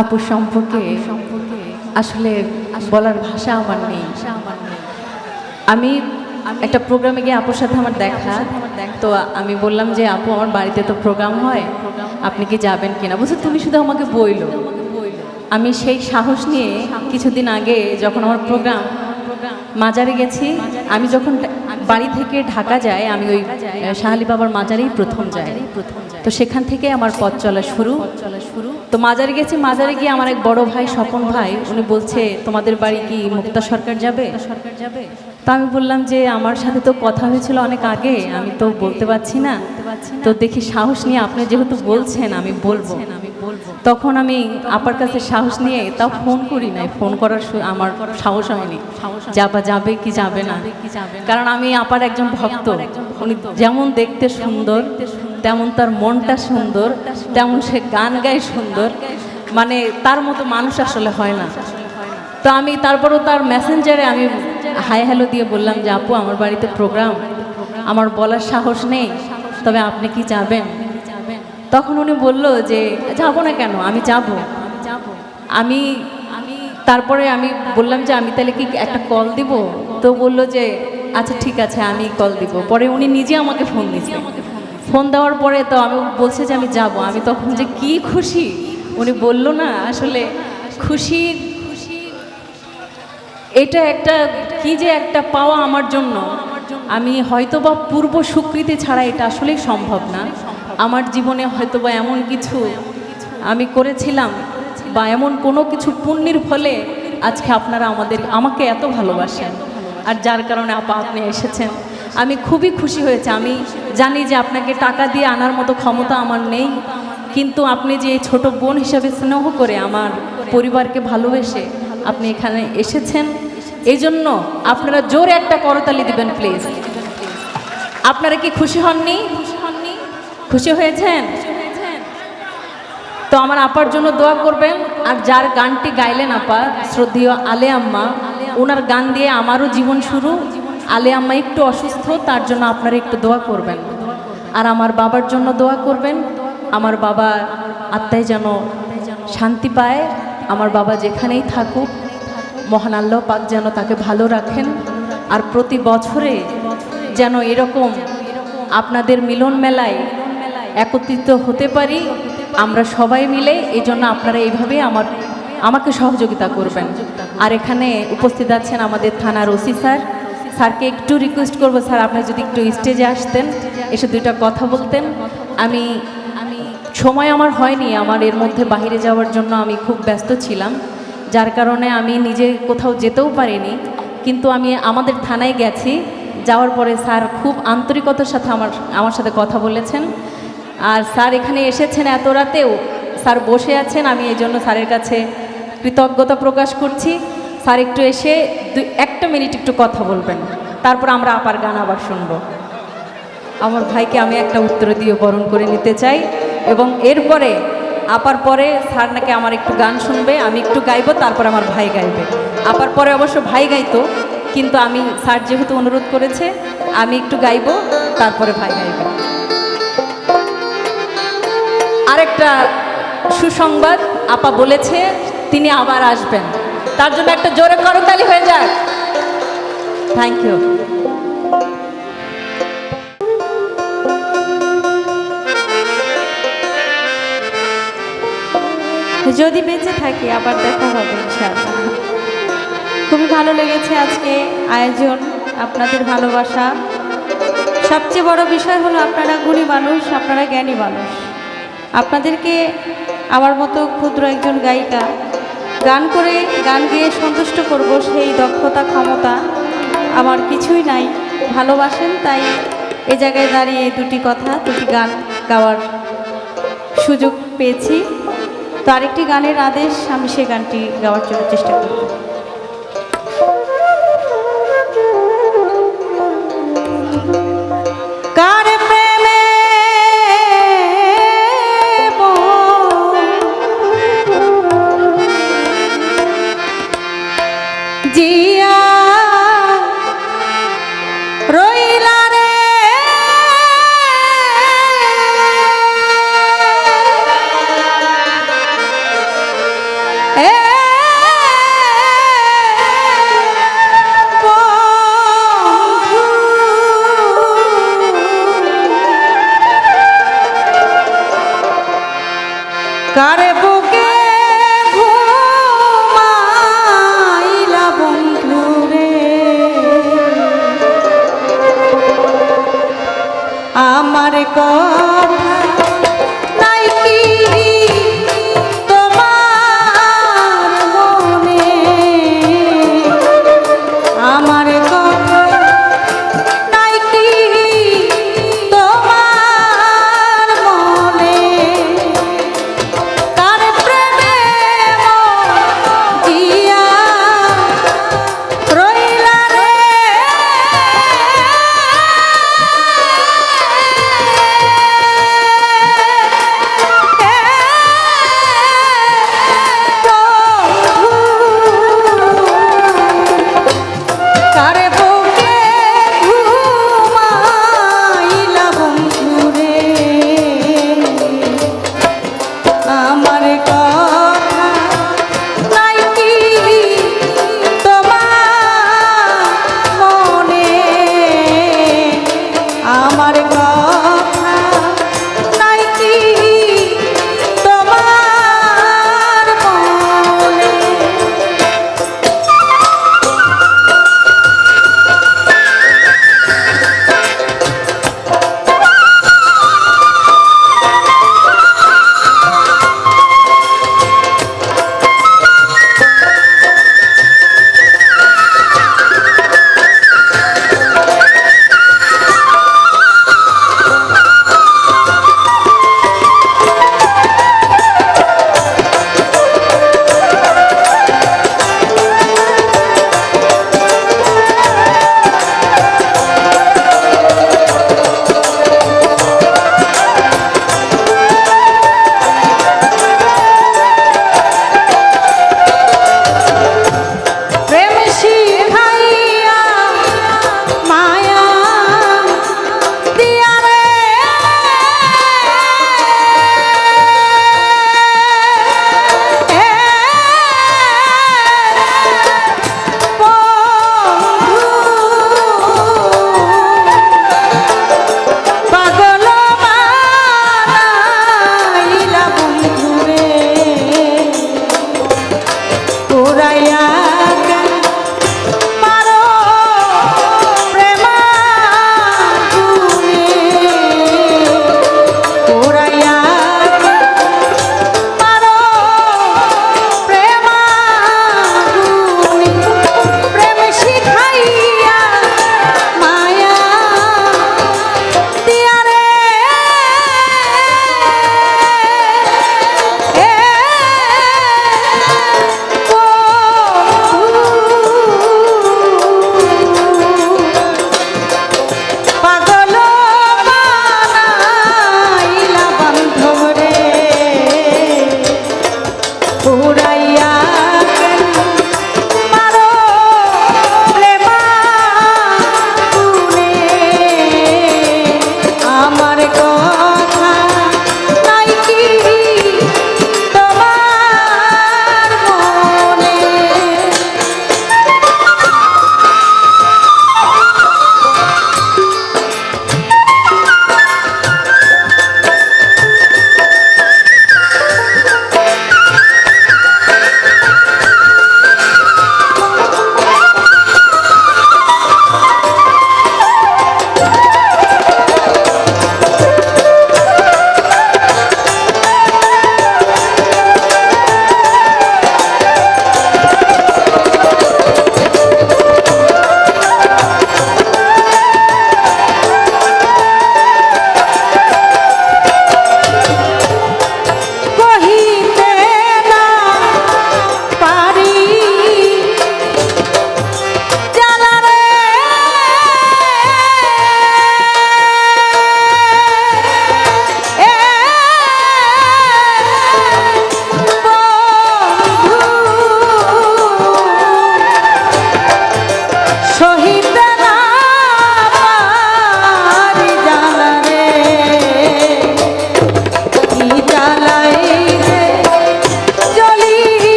আপু সম্পর্কে আসলে বলার ভাষা আমার নেই। আমি একটা প্রোগ্রামে গিয়ে আপুর সাথে আমার দেখা। তো আমি বললাম যে, আপু, আমার বাড়িতে তো প্রোগ্রাম হয়। আপনি কি যাবেন কিনা? বলছে, তুমি শুধু আমাকে বইলো। আমি সেই সাহস নিয়ে কিছুদিন আগে যখন আমার প্রোগ্রাম মাজারে গেছি, আমি যখন বাড়ি থেকে ঢাকা যায় আমি ওই শাহালি বাবার মাজারেই প্রথম যাই। তো সেখান থেকে আমার পথ চলা শুরু। চলা শুরু। তো মাজারে গেছি মাজারে গিয়ে আমার এক বড় ভাই স্বপন ভাই উনি বলছে তোমাদের বাড়ি কি মুক্তা সরকার যাবে? সরকার যাবে। তো আমি বললাম যে আমার সাথে তো কথা হয়েছিল অনেক আগে আমি তো বলতে পারছি না। তো দেখি সাহস নিয়ে আপনি যেহেতু বলছেন আমি বলব। তখন আমি আপার কাছে সাহস নিয়ে তাও ফোন করি নাই। ফোন করার আমার সাহস হয়নি। যাবা যাবে কি যাবে না। কারণ আমি আপার একজন ভক্ত। উনি যেমন দেখতে সুন্দর তেমন তার মনটা সুন্দর তেমন সে গান গায় সুন্দর। মানে তার মতো মানুষ আসলে হয় না। তো আমি তারপরও তার মেসেঞ্জারে আমি হাই হ্যালো দিয়ে বললাম যে আপু আমার বাড়িতে প্রোগ্রাম আমার বলার সাহস নেই। তবে আপনি কি যাবেন? তখন উনি বলল যে, যাব না কেন? আমি যাব। আমি আমি তারপরে আমি বললাম যে, আমি তাহলে কি একটা কল দিব? তো বলল যে আচ্ছা ঠিক আছে, আমি কল দিব। পরে উনি নিজে আমাকে ফোন দিচ্ছে ফোন দেওয়ার পরে তো আমি বলছে যে, আমি যাব। আমি তখন যে, কি খুশি? উনি বলল না, আসলে খুশি খুশি এটা একটা কি যে একটা পাওয়া আমার জন্য। আমি হয়তোবা পূর্ব স্বীকৃতি ছাড়া এটা আসলেই সম্ভব না। আমার জীবনে হয়তো বা এমন কিছু আমি করেছিলাম বা এমন কোনো কিছু পুণ্যের ফলে আজকে আপনারা আমাদের, আমাকে এত ভালোবাসেন। আর যার কারণে আপা আপনি এসেছেন। আমি খুবই খুশি হয়েছে। আমি জানি যে আপনাকে টাকা দিয়ে আনার মতো ক্ষমতা আমার নেই। কিন্তু আপনি যে ছোট বোন হিসাবে স্নেহ করে আমার পরিবারকে ভালোবেসে আপনি এখানে এসেছেন এই জন্য আপনারা জোরে একটা করতালি দিবেন, প্লিজ। আপনারা কি খুশি হননি? খুশি হয়েছেন? তো আমার আপার জন্য দোয়া করবেন। আর যার গানটি গাইলেন আপা, শ্রদ্ধেয় আলে আম্মা ওনার গান দিয়ে আমারও জীবন শুরু। আলে আম্মা একটু অসুস্থ, তার জন্য আপনারা একটু দোয়া করবেন। আর আমার বাবার জন্য দোয়া করবেন। আমার বাবা আত্মায় যেন শান্তি পায়। আমার বাবা যেখানেই থাকুক, মহান আল্লাহ পাক যেন তাকে ভালো রাখেন। আর প্রতি বছরে যেন এরকম আপনাদের মিলন মেলায় একত্রিত হতে পারি, আমরা সবাই মিলে এই জন্য আপনারা এইভাবে আমার, আমাকে সহযোগিতা করবেন। আর এখানে উপস্থিত আছেন আমাদের থানার ওসি স্যার। স্যারকে একটু রিকোয়েস্ট করব, স্যার, আপনি যদি একটু স্টেজে আসতেন, এসে দুইটা কথা বলতেন। আমি আমি সময় আমার হয়নি, আমার এর মধ্যে বাইরে যাওয়ার জন্য আমি খুব ব্যস্ত ছিলাম, যার কারণে আমি নিজে কোথাও যেতেও পারিনি। কিন্তু আমি আমাদের থানায় গেছি, যাওয়ার পরে স্যার খুব আন্তরিকতার সাথে আমার আমার সাথে কথা বলেছেন। আর স্যার এখানে এসেছেন এত রাতেও। স্যার বসে আছেন, আমি এই জন্য স্যারের কাছে কৃতজ্ঞতা প্রকাশ করছি। স্যার একটু এসে দুই একটা মিনিট একটু কথা বলবেন। তারপর আমরা আপার গান আবার শুনব। আমার ভাইকে আমি একটা উত্তর দিয়ে বরণ করে নিতে চাই। এবং এরপরে, আপার পরে স্যার নাকি আমার একটু গান শুনবে, আমি একটু গাইবো, তারপর আমার ভাই গাইবে। আপার পরে অবশ্য ভাই গাইতো, কিন্তু আমি, স্যার যেহেতু অনুরোধ করেছে, আমি একটু গাইবো, তারপরে ভাই গাইবে। আরেকটা সুসংবাদ আপা বলেছে, তিনি আবার আসবেন। তার জন্য একটা জোরে করতালি হয়ে যাক। থ্যাংক ইউ যদি বেঁচে থাকি, আবার দেখা হবে খুবই ভালো লেগেছে আজকে আয়োজন, আপনাদের ভালোবাসা। সবচেয়ে বড় বিষয় হলো, আপনারা গুণী মানুষ, আপনারা জ্ঞানী মানুষ। আপনাদেরকে আমার মতো ক্ষুদ্র একজন গায়িকা গান করে, গান গেয়ে সন্তুষ্ট করব সেই দক্ষতা, ক্ষমতা আমার কিছুই নাই। ভালোবাসেন, তাই এ জায়গায় দাঁড়িয়ে দুটি কথা, দুটি গান গাওয়ার সুযোগ পেয়েছি। তো আরেকটি গানের আদেশ আমি সেই গানটি গাওয়ার জন্য চেষ্টা করব। কারে বুকে ঘুমাইলা বন্ধু রে? আমার কথা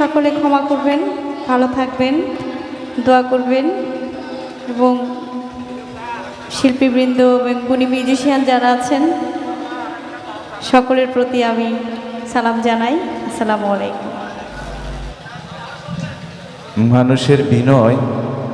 সকলে ক্ষমা করবেন, ভালো থাকবেন, দোয়া করবেন এবং শিল্পীবৃন্দ এবং গুণী মিউজিশিয়ান যারা আছেন, সকলের প্রতি আমি সালাম জানাই। আসসালামু আলাইকুম। মানুষের বিনয়